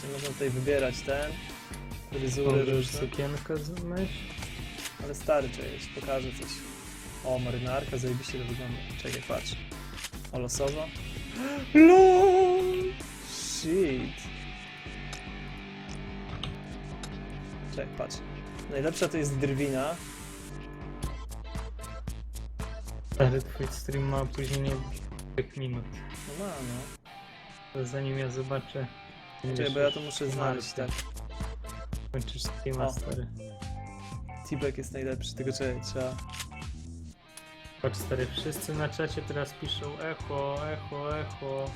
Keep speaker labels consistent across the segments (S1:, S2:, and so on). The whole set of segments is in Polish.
S1: Właśnie można tutaj wybierać ten, fryzury
S2: Możesz
S1: różne.
S2: sukienkę zmyć.
S1: Ale stary, czekaj, ci pokażę coś. O, marynarka, zajebiście to wygląda. Czekaj, patrz. O, losowo. LOL! Shit. Czekaj, patrz. Najlepsza to jest drwina.
S2: Stary twój stream ma opóźnienie 3 minut.
S1: No ma, no.
S2: To zanim ja zobaczę.
S1: Czekaj, bo ja to muszę znaleźć, tak.
S2: Kończysz streama,
S1: O.
S2: stary.
S1: T-Bag jest najlepszy, tylko czekaj, trzeba...
S2: Patrz, stary, wszyscy na czacie teraz piszą echo, echo, echo.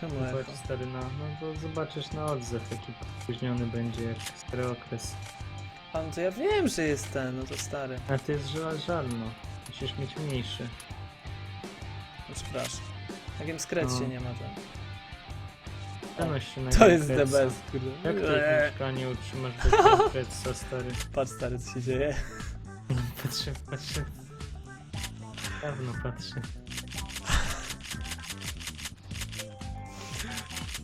S1: Czemu
S2: Zobacz,
S1: echo?
S2: stary, na, no to zobaczysz na odzew, jaki opóźniony będzie, jak stary okres.
S1: A, no to ja wiem, że jest ten, no to stary.
S2: A to jest żal, żal no. Musisz mieć mniejszy.
S1: No przepraszam. Na Gamescrecie
S2: No.
S1: nie ma ten.
S2: Się na
S1: To jest the best, kurde.
S2: Jak ty
S1: Eee,
S2: mieszkanie utrzymasz bez Gamecredsa, stary?
S1: Patrz stary, co się dzieje.
S2: Patrzę, patrzę. Dawno patrzę.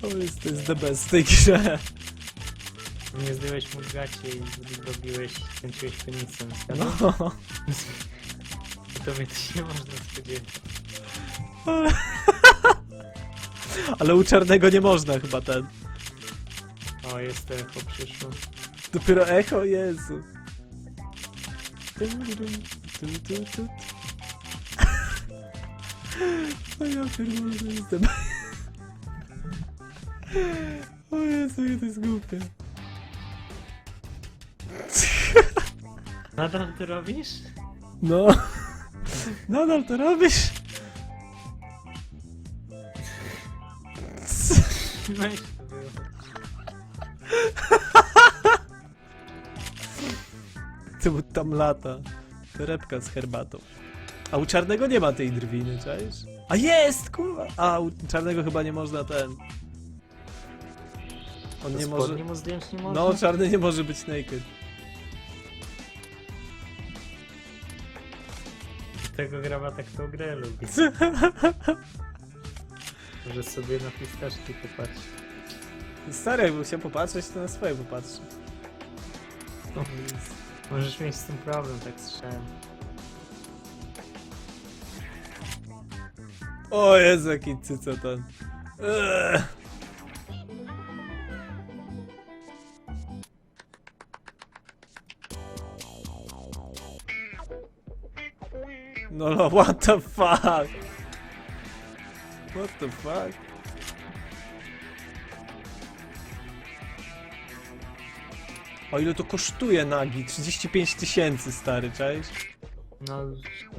S1: To jest, to jest the best w tej grze.
S2: Nie zdjąłeś mu gacie i zrobiłeś, kręciłeś penisem. No.
S1: No.
S2: Tobie to się nie można spodziewać.
S1: Ale u czarnego nie można chyba ten.
S2: O, jest echo przyszło.
S1: Dopiero echo, Jezu. Tu, tu, tu, tu. O ja pierdolę, to jest the best. O Jezu, jak to jest głupie.
S2: Nadal to robisz?
S1: No. Nadal to robisz?
S2: Weź to
S1: mu tam lata? Torebka z herbatą. A u czarnego nie ma tej drwiny, czaisz? A jest, kurwa! A u czarnego chyba nie można ten. On
S2: To
S1: nie może.
S2: mu zdjąć nie można?
S1: No, czarny nie może być naked.
S2: Tego graba tak tą grę lubi. Może sobie na pistaszki popatrz.
S1: Stary, jakbym chciał popatrzeć, to na swoje popatrzy.
S2: No, Możesz mieć z tym problem, tak słyszałem.
S1: O Jezu, jaki cyco ten. Eee. No, no, what the fuck? What the fuck? O ile to kosztuje nagi? 35 tysięcy, stary, cześć?
S2: No,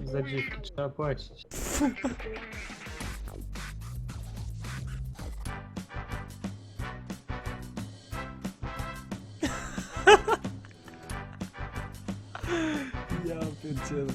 S2: za dziwki trzeba płacić.
S1: Ja pierdzielę.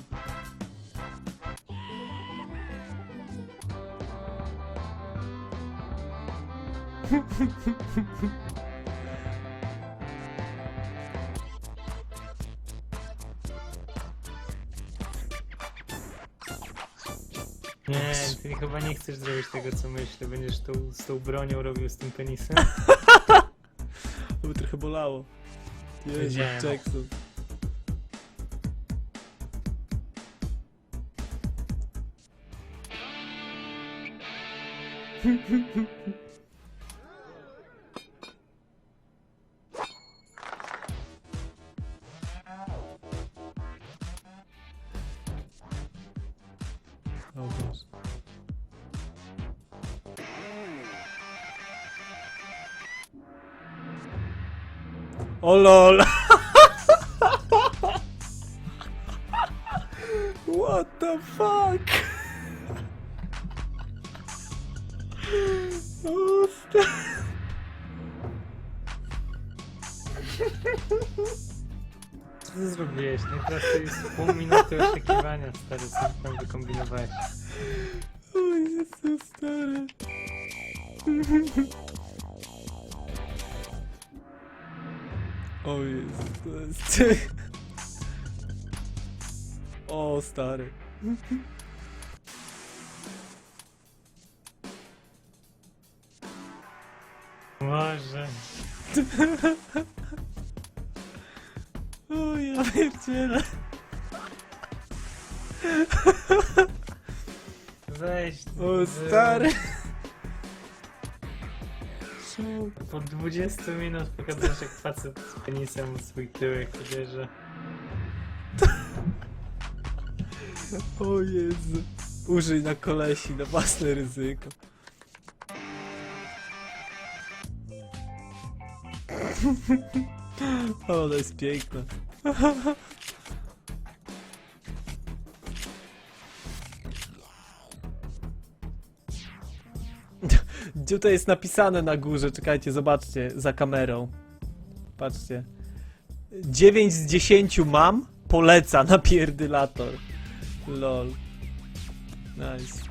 S2: Nie, ty chyba nie chcesz zrobić tego, co myślę. Będziesz tą, z tą bronią robił z tym penisem.
S1: To by trochę bolało. Jezu,
S2: Wiedziałem.
S1: Jackson. O Boże. O lol! What the fuck? O,
S2: to jest pół minuty oczekiwania, stary, co ty tam wykombinowałeś.
S1: O Jezu, stary. O Jezu, to jest... O, stary.
S2: Może.
S1: Ja pierdzielę.
S2: Weź.
S1: O, stary. Szok.
S2: Po 20 minut pokazujesz jak facet z penisem swój tyłek uderza.
S1: O Jezu. Użyj na kolesi na własne ryzyko. O, to jest piękne. Tutaj jest napisane na górze, czekajcie, zobaczcie, za kamerą. Patrzcie. 9 z 10 mam, poleca na pierdylator. Lol. Nice.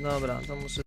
S1: Dobra, to muszę